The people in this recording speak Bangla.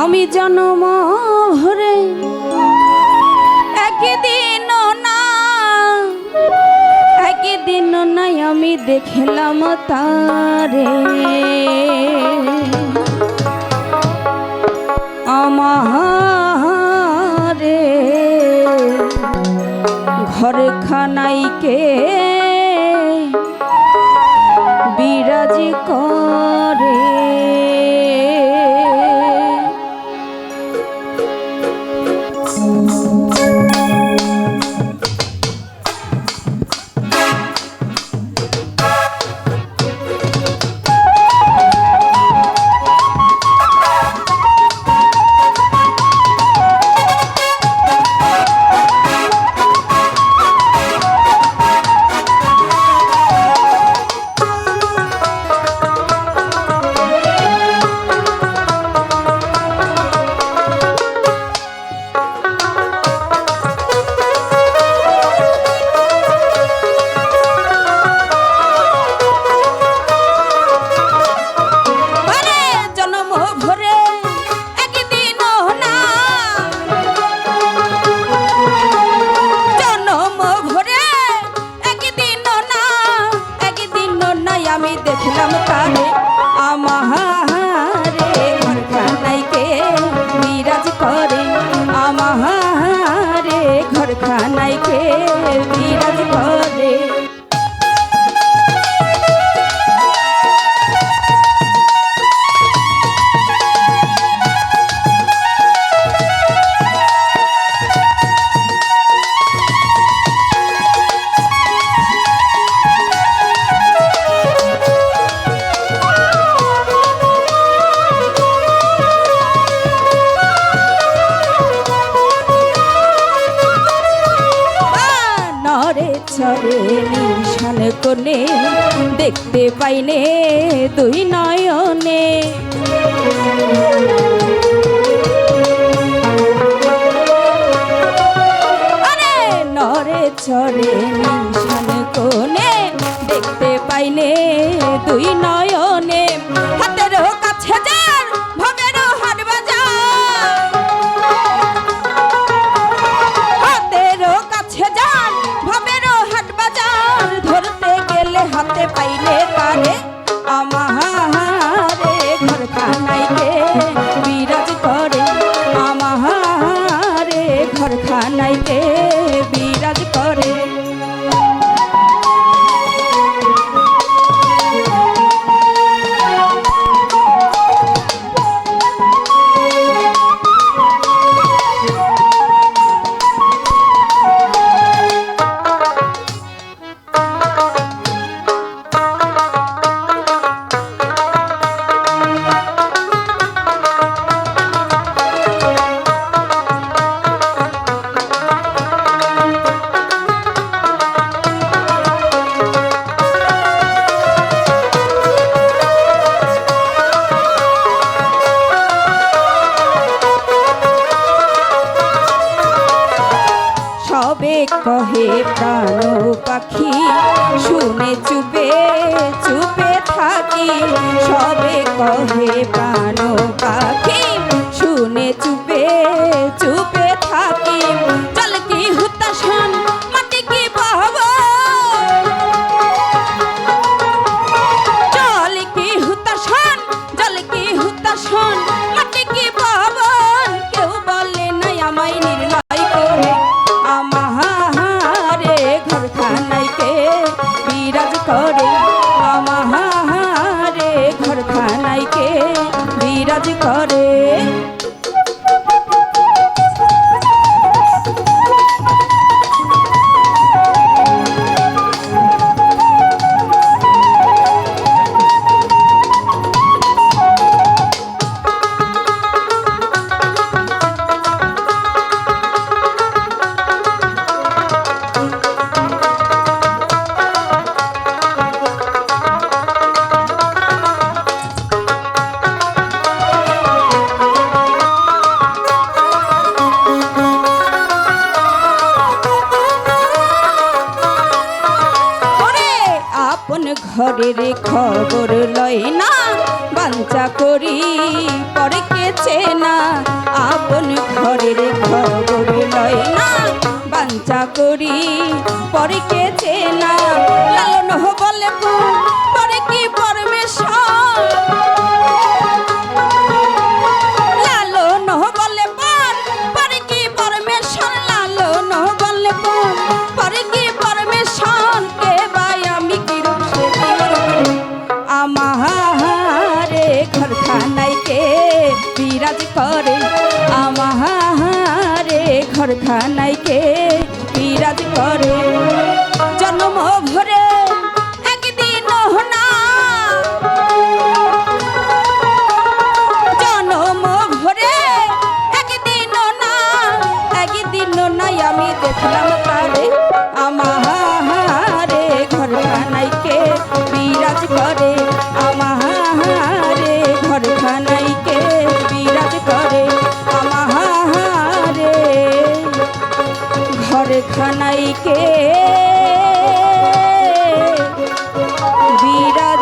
আমি জন্ম ভরে একদিন না একদিন নাই আমি দেখলাম তারে। আমারে ঘর খানাইকে বিরাজ করে? চরে নিশান দেখতে পাইনে দুই নয়নে। নরে চরে নিশান কোনে দেখতে পাইনে দুই নয়নে। আমারে ঘর খানাইতে কহে প্রাণ পাখি শুনে চুপে চুপে থাকি। সবে কহে প্রাণ পাখি শুনে চুপে চুপে ঘরের খবর লয় না বাঞ্চা করি পরে কেছে না। আপন ঘরের খবর লয় না বাঞ্চা করি পরে কেছে না। লালন বলে বিরাজ করে আমারে ঘর খানাই কে বিরাজ করে। খানাইকে বিরাজ